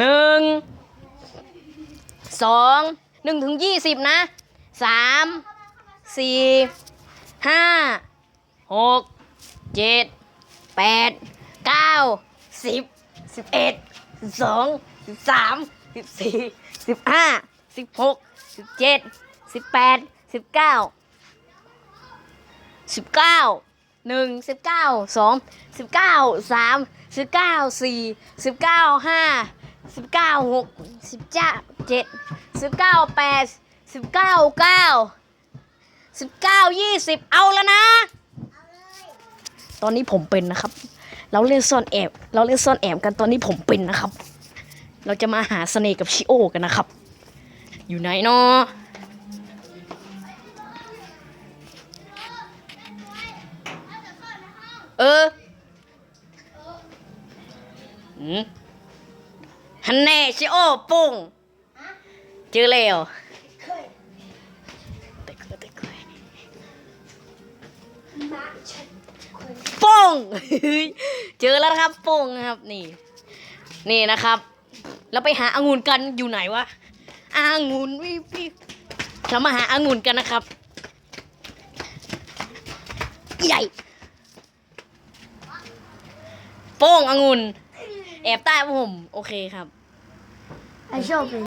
หนึ่งสองหนึ่งถึงยี่สิบนะสามสี่ห้าหกเจ็ดแปดเก้าสิบสิบเอ็ดสิบสองสิบสามสิบสี่สิบห้าสิบหกสิบเจ็ดสิบแปดสิบเก้าสิบเก้าหนึ่งสิบเก้าสองสิบเก้าสามสิบเก้าสี่สิบเก้าห้า สิบเก้าหกสิบเก้าเจ็ดสิบเก้าแปดสิบเก้าเก้าสิบเก้ายี่สิบเอาแล้วนะ ตอนนี้ผมเป็นนะครับ เราเล่นซ่อนแอบเราเล่นซ่อนแอบกันตอนนี้ผมเป็นนะครับ เราจะมาหาเสน่ห์กับชิโอกันนะครับ อยู่ไหนเนาะเออหืม ฮันแน่ชิโอปุ้งเจอแล้วแต่เคยแต่เคยโป้งเจอแล้วครับโป้งครับนี่ นี่นะครับเราไปหาองุ่นกันอยู่ไหนวะองุ่นวิวิเรามาหาองุ่นกันนะครับ ใหญ่โป้งองุ่น แอบใต้ผมโอเคครับไอชอบเป็น